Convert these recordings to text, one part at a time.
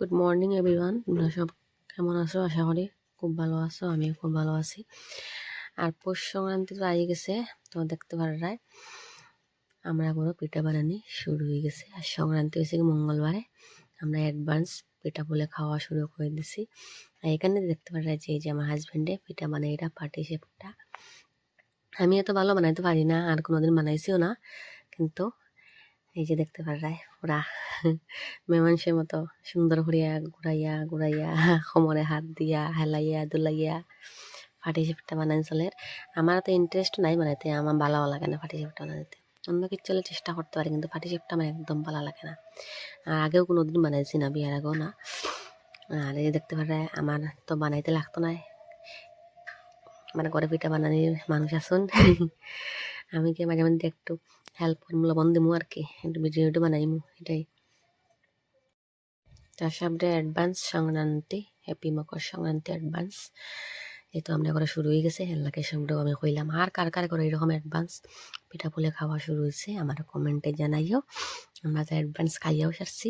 Good morning everyone তোমরা সব কেমন আছো? আশা করি খুব ভালো আছো, আমিও খুব ভালো আছি। আর পৌষ সংক্রান্তি তো আই গেছে, তো দেখতে পারায় আমরা কোনো পিঠা বানানি শুরু হয়ে গেছে। আর সংক্রান্তি হয়েছে কি মঙ্গলবারে। আমরা অ্যাডভান্স পিঠা বলে খাওয়া শুরু করে দিছি। আর এখানে দেখতে পারা যে যে আমার হাজব্যান্ডে পিঠা বানাই এটা পাটি সেপটা আমি এত ভালো বানাইতে পারি না, আর কোনোদিন বানাইছিও না। কিন্তু এই যে দেখতে পারায় পুরা মেমাংসের মতো সুন্দর করিয়া ঘুরাইয়া ঘুরাইয়া, কোমরে হাত দিয়া, হেলাইয়া, দুলাইয়া ফাটি চিপটা বানাই চলের আমার তো ইন্টারেস্ট নাই বানাইতে, আমার ভালো লাগে না ফাটি চিপটা বানাইতে। অন্য কিছু চলে চেষ্টা করতে পারি, কিন্তু ফাটি চিপটা আমার একদম ভালো লাগে না। আর আগেও কোনো দিন বানাইছি না, বিয়ার আগেও না। আর এই দেখতে পারে আমার তো বানাইতে লাগতো না। মানে ঘরে পিঠা বানানির মানুষ আসুন আমি কি মাঝে মধ্যে একটু হেল্প করব লবণ দিমু আর কি, একটু ভিডিওটা বানাইমু এটাই। তার সামনে advance Sankranti happy Makar Sankranti advance এই তো আমরা করে শুরু হয়ে গেছে হেল্লাকে সঙ্গেও আমি কইলাম আর কার কার করে এরকম অ্যাডভান্স পিঠা পুলে খাওয়া শুরু হয়েছে, আমার কমেন্টে জানাইও, আমরা তো অ্যাডভান্স খাইয়াও সারছি।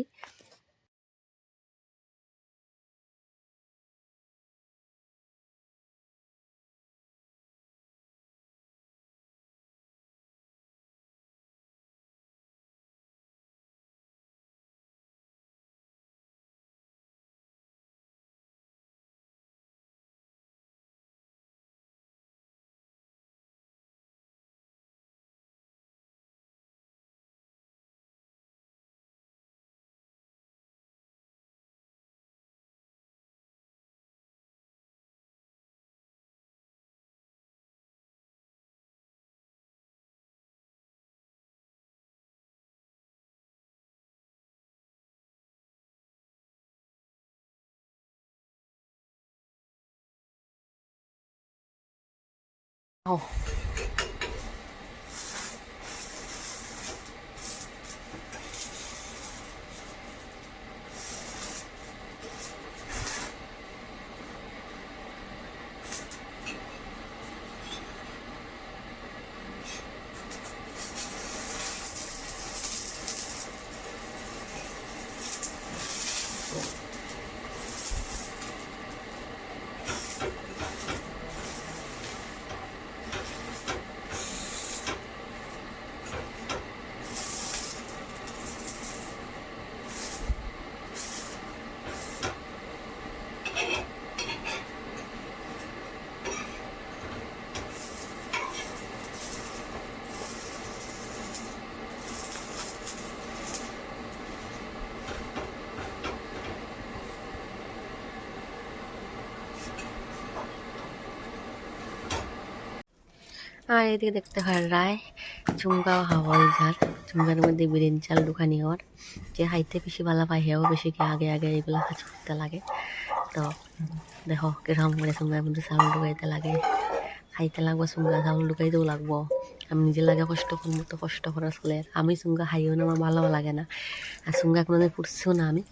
ও আর এদিকে দেখতে হয় রায় চুমকাও হাওয়াই ঝাল। চুমকার মধ্যে বিরিন চাল দোকানি হওয়ার যে হাইতে বেশি ভালো পায় হেও বেশি কি আগে আগে এগুলো কাজ করতে লাগে। তো দেখো কীরকম করে চুমকার মধ্যে চাউল ঢুকাইতে লাগে। খাইতে লাগবো, চুমকা, চাউল ঢুকাইতেও লাগবো। আমি নিজে লাগে কষ্ট করব, তো কষ্ট করার চলে। আমি চুমকা খাইও না, আমার ভালো লাগে না। আর চুমকা কোনোদিন ফুটছেও না আমি।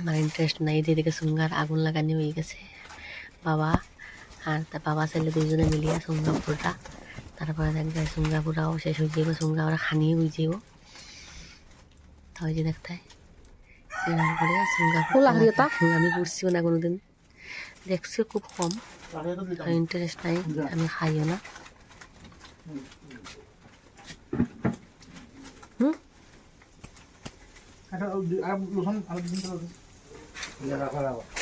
আমার ইন্টারেস্ট নাই এদিকে চুমকার আগুন লাগানি হয়ে গেছে। বাবা আর তার বাবা ছেলে দুজনে মিলিয়ে সুঙ্গাপুরটা। তারপরে দেখবে সুঙ্গাপুরাও শেষ হয়ে যাব সুঙ্গা ওরা খানিয়ে হয়ে যাব তো ওই যে দেখতে আমি পড়ছিও না কোনোদিন। দেখছি খুব কম। ইন্টারেস্ট নাই আমি খাইও না। হুম? No, হলো আমাদের শরীরে বাসন বাসন ভরে দিই ফার্স্ট ফার্স্ট আমার ঢুকছে না বলি আর বাঙ্গে ঢুকেছে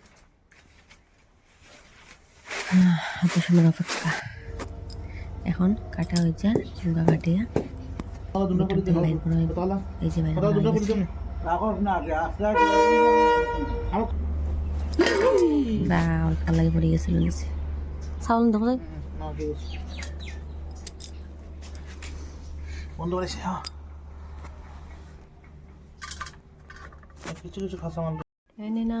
এত সময় অপেক্ষা। এখন কাটা হয়ে যায় চুঙ্গা কাটিয়া এই যে বা অল্প লাগে পড়ে গেছিল নিচে। চাউল দেখো বন্ধ করেছে হ্যাঁ। কিছু কিছু খাসা এনে না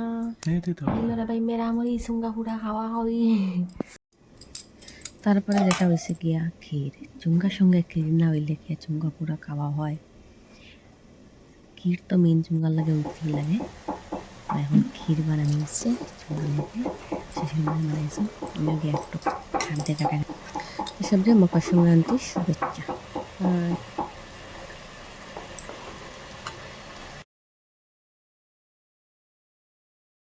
ভাই মেরামরি সুঙ্গা খাওয়া হই তারপরে যেটা হয়েছে গিয়া ক্ষীর চুঙ্গার সঙ্গে ক্ষীর না হইলে কি চুঙ্গা পুরা খাওয়া হয়? ক্ষীর তো মেন চুঙ্গার লাগে উঠতেই লাগে। আর এখন ক্ষীর বানানো হচ্ছে চুঙ্গার লাগে সেসব বানাইছে আমি গিয়ে একটু খাদ্যে কাটা এসব যে মকর সংক্রান্তির শুভেচ্ছা। আর